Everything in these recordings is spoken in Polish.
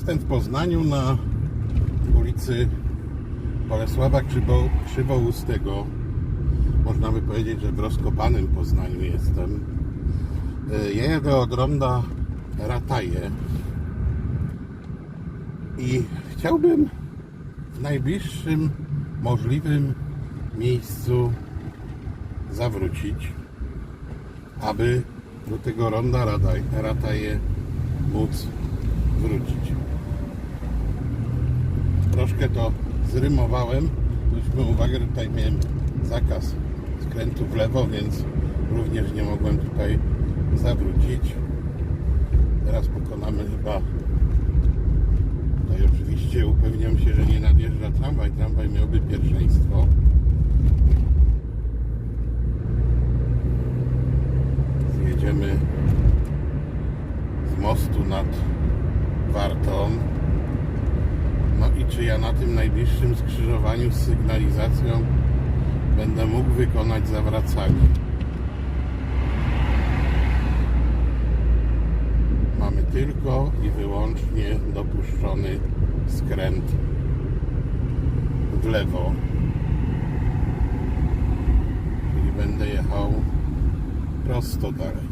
Jestem w Poznaniu na ulicy Bolesława Krzywo, Krzywoustego. Można by powiedzieć, że w rozkopanym Poznaniu jestem. E, od ronda Rataje i chciałbym w najbliższym możliwym miejscu zawrócić, aby do tego ronda Rataj- Rataje móc wrócić. Troszkę to zrymowałem. Zwróćmy uwagę, że tutaj miałem zakaz skrętu w lewo, więc również nie mogłem tutaj zawrócić. Teraz pokonamy chyba. Tutaj oczywiście upewniam się, że nie nadjeżdża tramwaj. Tramwaj miałby pierwszeństwo. Zjedziemy z mostu nad Wartą. Czy ja na tym najbliższym skrzyżowaniu z sygnalizacją będę mógł wykonać zawracanie? Mamy tylko i wyłącznie dopuszczony skręt w lewo. Czyli będę jechał prosto dalej.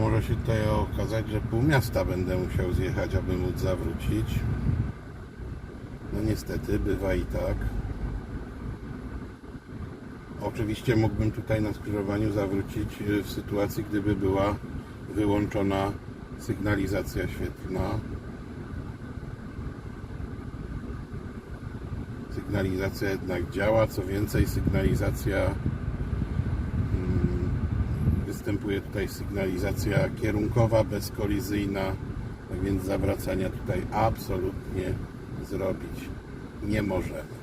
Może się tutaj okazać, że pół miasta będę musiał zjechać, aby móc zawrócić. No niestety, bywa i tak. Oczywiście mógłbym tutaj na skrzyżowaniu zawrócić y, w sytuacji, gdyby była wyłączona sygnalizacja świetlna. Sygnalizacja jednak działa, co więcej sygnalizacja występuje tutaj sygnalizacja kierunkowa, bezkolizyjna, tak więc zawracania tutaj absolutnie zrobić nie możemy.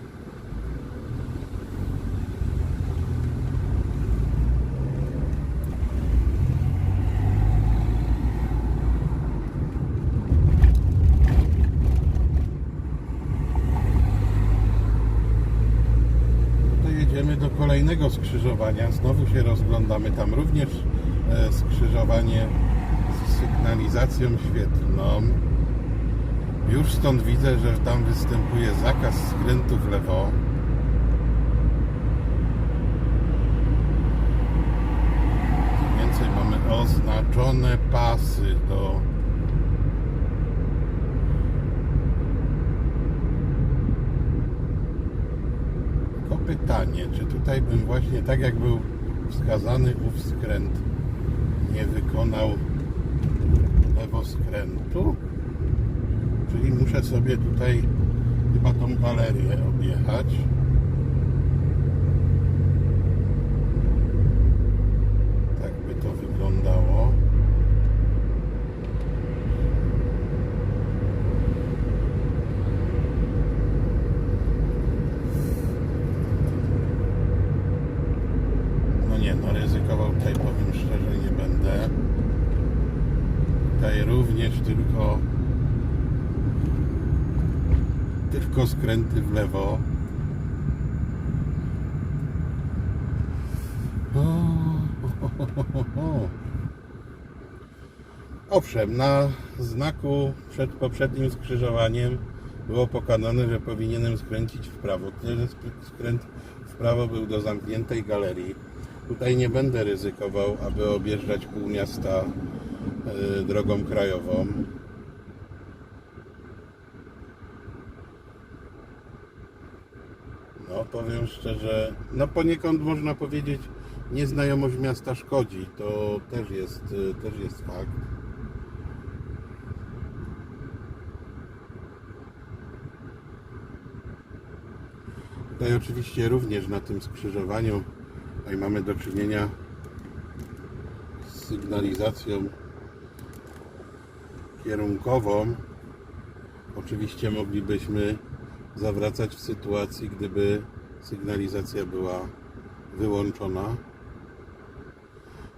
To jedziemy do kolejnego skrzyżowania. Znowu się rozglądamy. Tam również e, skrzyżowanie z sygnalizacją świetlną. Już stąd widzę, że tam występuje zakaz skrętu w lewo. Więcej mamy oznaczone pasy do Tylko pytanie, czy tutaj bym właśnie tak jak był wskazany ów skręt nie wykonał lewoskrętu? Czyli muszę sobie tutaj chyba tą galerię objechać. Tak by to wyglądało. No ryzykował tutaj powiem szczerze nie będę. Tutaj również tylko tylko skręty w lewo. O, Owszem, na znaku przed poprzednim skrzyżowaniem było pokazane, że powinienem skręcić w prawo. Tyle, że sk- skręt w prawo był do zamkniętej galerii. Tutaj nie będę ryzykował, aby objeżdżać pół miasta e, drogą krajową. No powiem szczerze, no poniekąd można powiedzieć, nieznajomość miasta szkodzi. To też jest, y, też jest fakt. Tutaj oczywiście również na tym skrzyżowaniu tutaj mamy do czynienia z sygnalizacją kierunkową. Oczywiście moglibyśmy zawracać w sytuacji, gdyby sygnalizacja była wyłączona.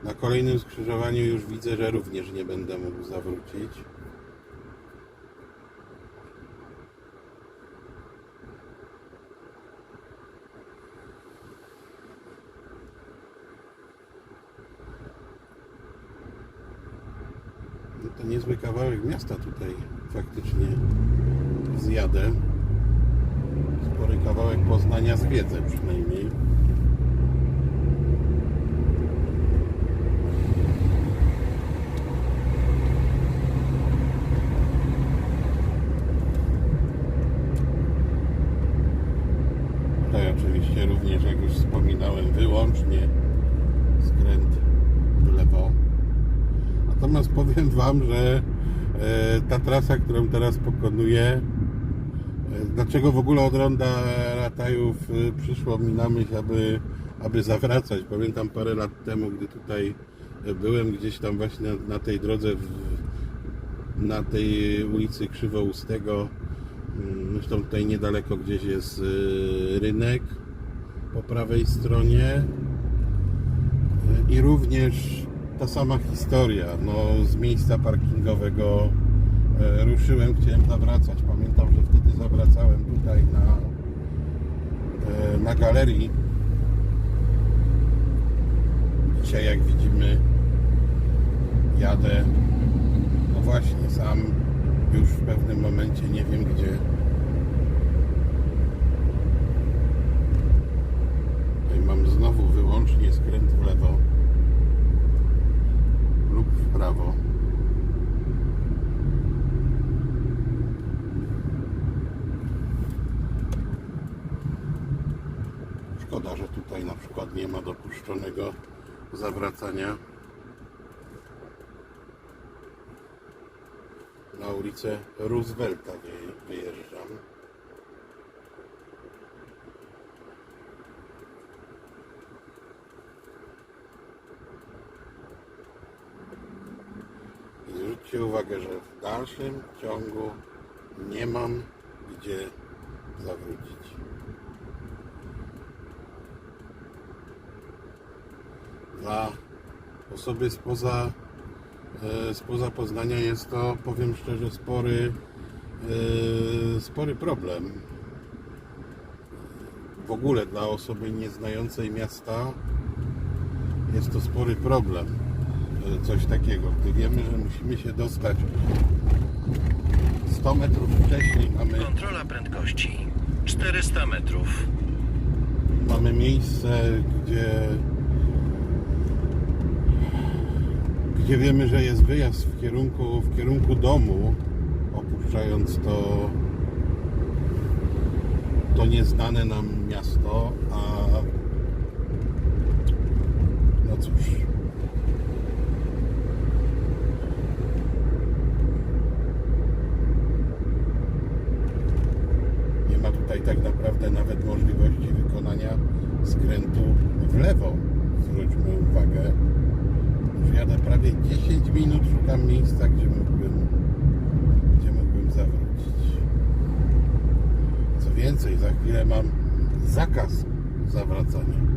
Na kolejnym skrzyżowaniu już widzę, że również nie będę mógł zawrócić. Niezły kawałek miasta tutaj faktycznie zjadę. Spory kawałek Poznania zwiedzę przynajmniej. Tutaj oczywiście również, jak już wspominałem, wyłącznie skręt w lewo. Natomiast powiem Wam, że e, ta trasa, którą teraz pokonuję, e, dlaczego w ogóle od ronda Ratajów e, przyszło mi na myśl, aby, aby zawracać. Pamiętam parę lat temu, gdy tutaj byłem gdzieś tam właśnie na, tej drodze, na tej ulicy Krzywoustego, Mm, Zresztą tutaj niedaleko gdzieś jest rynek po prawej stronie. I również ta sama historia. No, z miejsca parkingowego e, ruszyłem, chciałem zawracać. Pamiętam, że wtedy zawracałem tutaj na, e, na galerii. Dzisiaj, jak widzimy, jadę. No właśnie, sam już w pewnym momencie nie wiem gdzie. Tutaj mam znowu wyłącznie skręt w lewo lub w prawo. Szkoda, że tutaj na przykład dopuszczonego zawracania. na ulicę Roosevelta wy- wyjeżdżam. Zwróćcie uwagę, że w dalszym ciągu nie mam gdzie zawrócić. Dla osoby spoza E, spoza Poznania jest to, powiem szczerze, spory, e, spory problem. W ogóle dla osoby nieznającej miasta jest to spory problem. e, Coś takiego. Gdy wiemy, że musimy się dostać 100 metrów wcześniej, mamy, Kontrola prędkości 400 metrów. mamy miejsce, gdzie gdzie wiemy, że jest wyjazd w kierunku, w kierunku domu, opuszczając to, to nieznane nam miasto, a no cóż. Nie ma tutaj tak naprawdę nawet możliwości wykonania skrętu w lewo. Zwróćmy uwagę. Jadę prawie 10 minut, szukam miejsca, gdzie mógłbym, gdzie mógłbym zawrócić. Co więcej, za chwilę mam zakaz zawracania.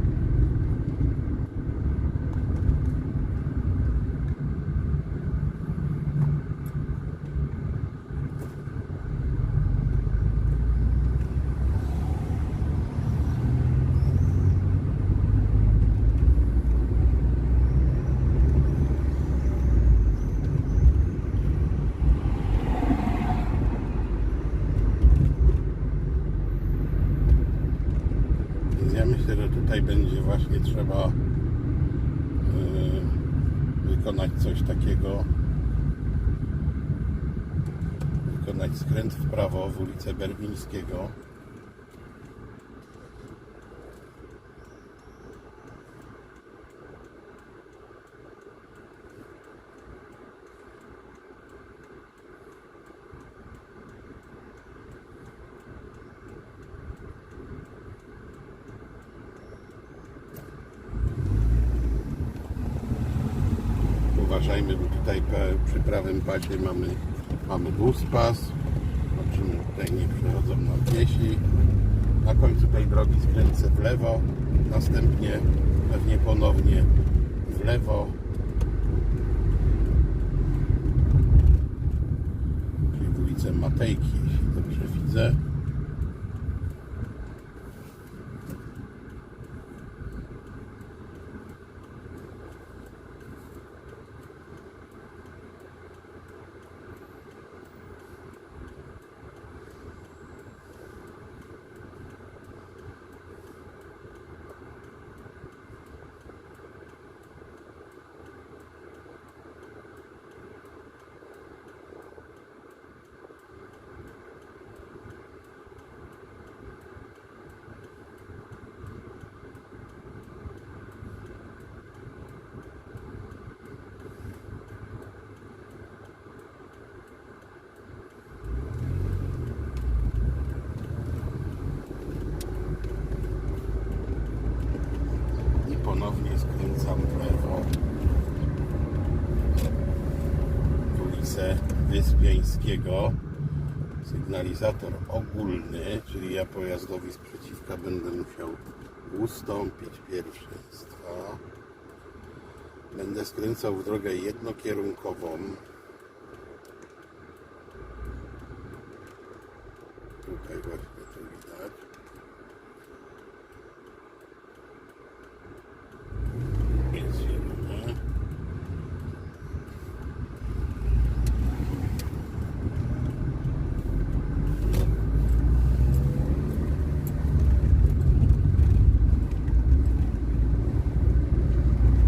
Więc ja myślę, że tutaj będzie właśnie trzeba yy, wykonać coś takiego. Wykonać skręt w prawo w ulicę Berwińskiego. Uważajmy, bo tutaj pe- prawym pasie mamy, mamy bus pas. Zobaczymy, tutaj nie przechodzą nam piesi. Na końcu tej drogi skręcę w lewo, następnie pewnie ponownie w lewo. Czyli w ulicę Matejki, jeśli dobrze widzę. Usypiańskiego. Sygnalizator ogólny, czyli ja pojazdowi sprzeciwka będę musiał ustąpić pierwszeństwa. Będę skręcał w drogę jednokierunkową. Tutaj właśnie to widać. Jest zielone.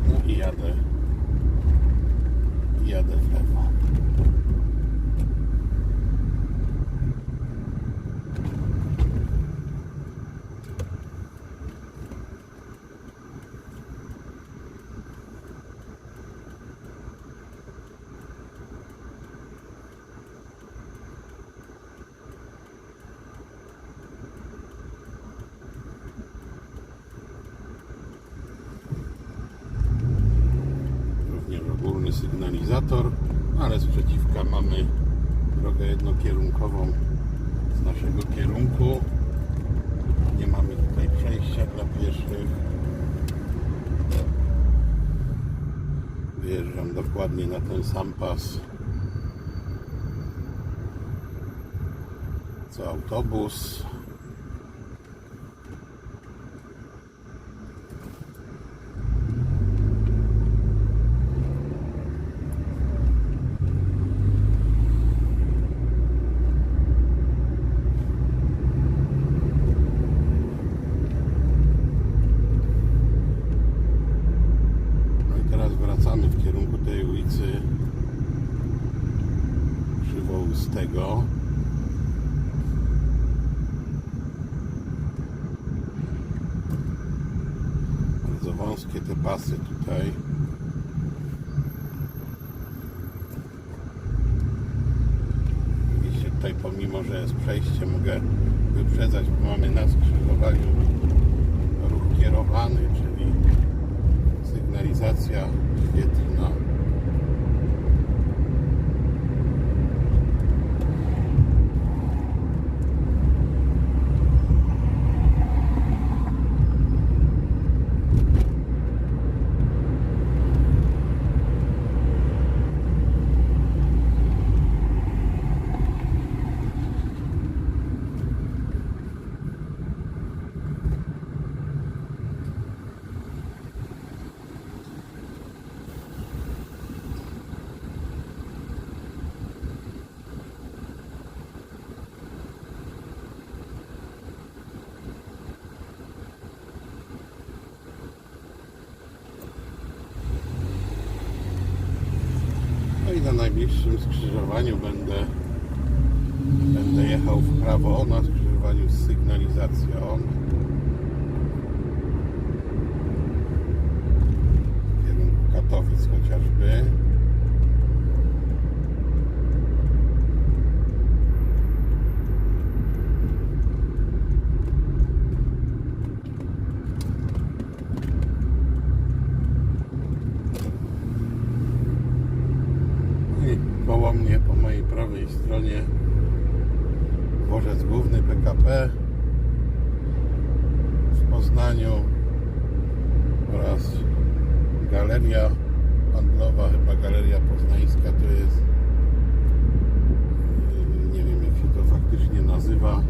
No i jadę. i Jadę w lewo. Również ogólny sygnalizator, ale sprzeciwka mamy drogę jednokierunkową z naszego kierunku. Nie mamy tutaj przejścia dla pieszych. Wyjeżdżam dokładnie na ten sam pas co autobus. No i teraz wracamy w kierunku tej ulicy Krzywoustego. Bardzo wąskie te pasy tutaj. Widzicie tutaj pomimo, że jest przejście mogę wyprzedzać, bo mamy na skrzyżowaniu ruch kierowany, czyli sygnalizacja świetlna. No na najbliższym skrzyżowaniu będę będę jechał w prawo na skrzyżowaniu z sygnalizacją. W kierunku Katowic chociażby. I koło mnie po mojej prawej stronie dworzec główny PKP w Poznaniu oraz galeria handlowa, chyba galeria poznańska to jest yy, nie wiem jak się to faktycznie nazywa.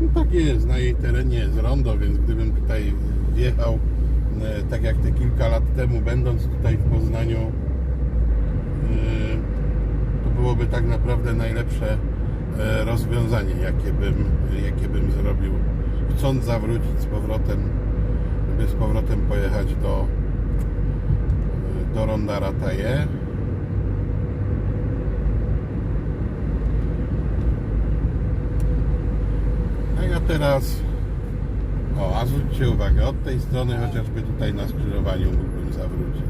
No tak jest, na jej terenie jest rondo, więc gdybym tutaj wjechał e, tak jak te kilka lat temu będąc tutaj w Poznaniu yy, to byłoby tak naprawdę najlepsze rozwiązanie, jakie bym, jakie bym zrobił, chcąc zawrócić z powrotem, by z powrotem pojechać do, do Ronda Rataje. A ja teraz, o, a zwróćcie uwagę, od tej strony chociażby tutaj na skrzyżowaniu mógłbym zawrócić.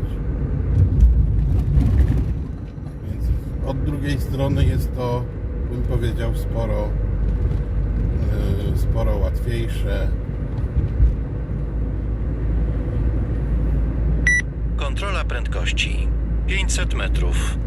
Więc od drugiej strony jest to, bym powiedział, sporo, sporo łatwiejsze. Kontrola prędkości 500 metrów.